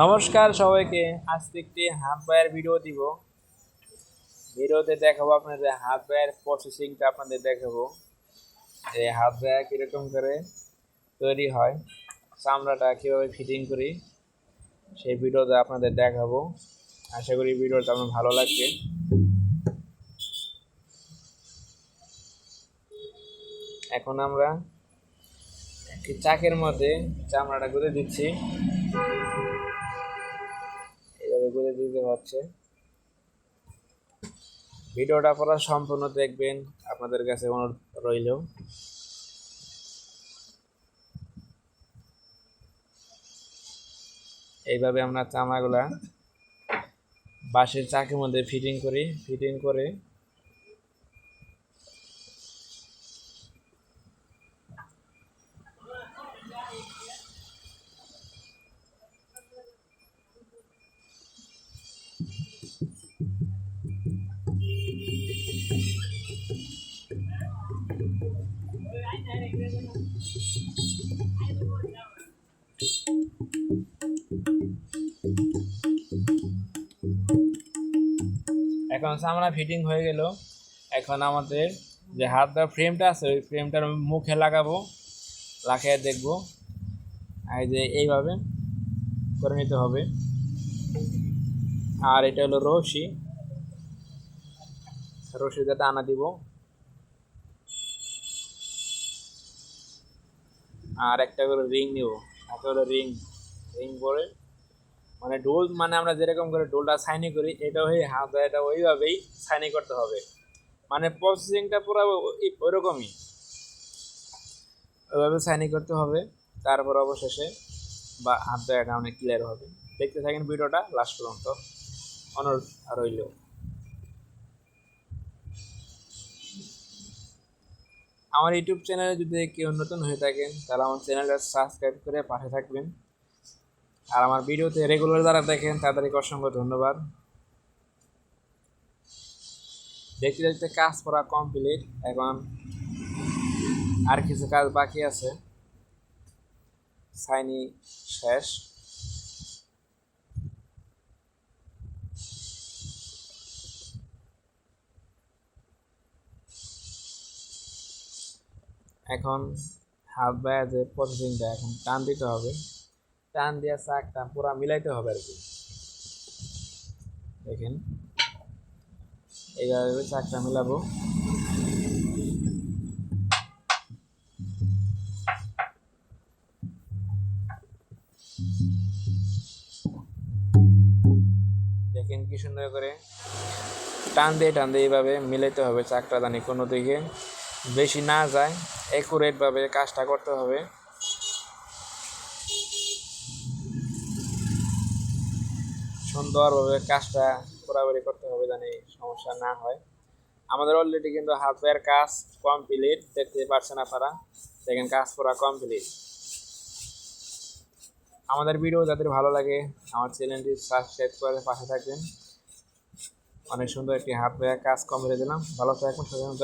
নমস্কার সবাইকে। আজকে একটি হাত বায়ের ভিডিও দিব। ভিডিওতে দেখাবো আপনাদের বায়ের প্রসেসিংটা আপনাদের দেখাবো। এই বায়া কীরকম করে তৈরি হয়, চামড়াটা কীভাবে ফিটিং করি, সেই ভিডিওতে আপনাদের দেখাবো। আশা করি ভিডিওটা আমার ভালো লাগবে। এখন আমরা একটি চাকের মধ্যে চামড়াটা গুঁড়ে দিচ্ছি। এইভাবে গুঁড়ে দিতে হচ্ছে। ভিডিওটা আপনারা সম্পূর্ণ দেখবেন। আপনাদের কাছে অনুরোধ রইল। এইভাবে আমরা চামাগুলা বাঁশের চাকের মধ্যে ফিটিং করি। ফিটিং করে এখন চামড়া ফিটিং হয়ে গেল। এখন আমাদের যে হাত দেওয়ার ফ্রেমটা আছে, ওই ফ্রেমটার মুখে লাগাবো লাগাই দেখব। এই যে এইভাবে করে নিতে হবে। আর এটা হলো রশি। রশিতে টানা দিব। আর একটা করে রিং নিব। একটা করে রিং রিং করে মানে ডোল মানে আমরা যেরকম করে ডোলটা সাইনি করি, এটা হয়ে হাত এটা ওইভাবেই সাইনি করতে হবে। মানে প্রসেসিংটা পুরো ওই- ওইরকমই ওইভাবে সাইনি করতে হবে, তারপর অবশেষে বা হাত দেওয়াটা অনেক ক্লিয়ার হবে। দেখতে থাকেন ভিডিওটা লাস্ট পর্যন্ত। অনুরোধ রইল। আমার ইউটিউব চ্যানেলে যদি কেউ নতুন হয়ে থাকেন, তাহলে আমার চ্যানেলটা সাবস্ক্রাইব করে পাশে থাকবেন। আর আমার ভিডিওতে রেগুলার যারা দেখেন, তাদেরকে অসংখ্য ধন্যবাদ। দেখতে দেখতে কাজ করা কমপ্লিট এখন আর কিছু কাজ বাকি আছে। সাইনি শেষ। এখন হাত বায়া যে প্রসেসিংটা এখন টান দিতে হবে। টান দিয়া চাকটা পুরা মিলাইতে হবে আর কি দেখেন। এইভাবে চাকটা মিলাবো। দেখেন কি সুন্দর করে টান দিয়ে টান দিয়ে এইভাবে মিলাইতে হবে চাকটা জানি কোনো দিকে। বেশি না যায় একুরেটভাবে কাজটা করতে হবে। সুন্দরভাবে কাজটা পুরাপুরি করতে হবে জানি সমস্যা না হয়। আমাদের অলরেডি কিন্তু হাত পায়ের কাজ কমপ্লিট দেখতে পারছেন আপনারা। দেখেন, কাজ পুরা কমপ্লিট আমাদের ভিডিও যাদের ভালো লাগে, আমার চ্যানেলটি সাবস্ক্রাইব করে পাশে থাকবেন। অনেক সুন্দর একটি হাত পায়ের কাজ কমপ্লিট দিলাম ভালো থাকবেন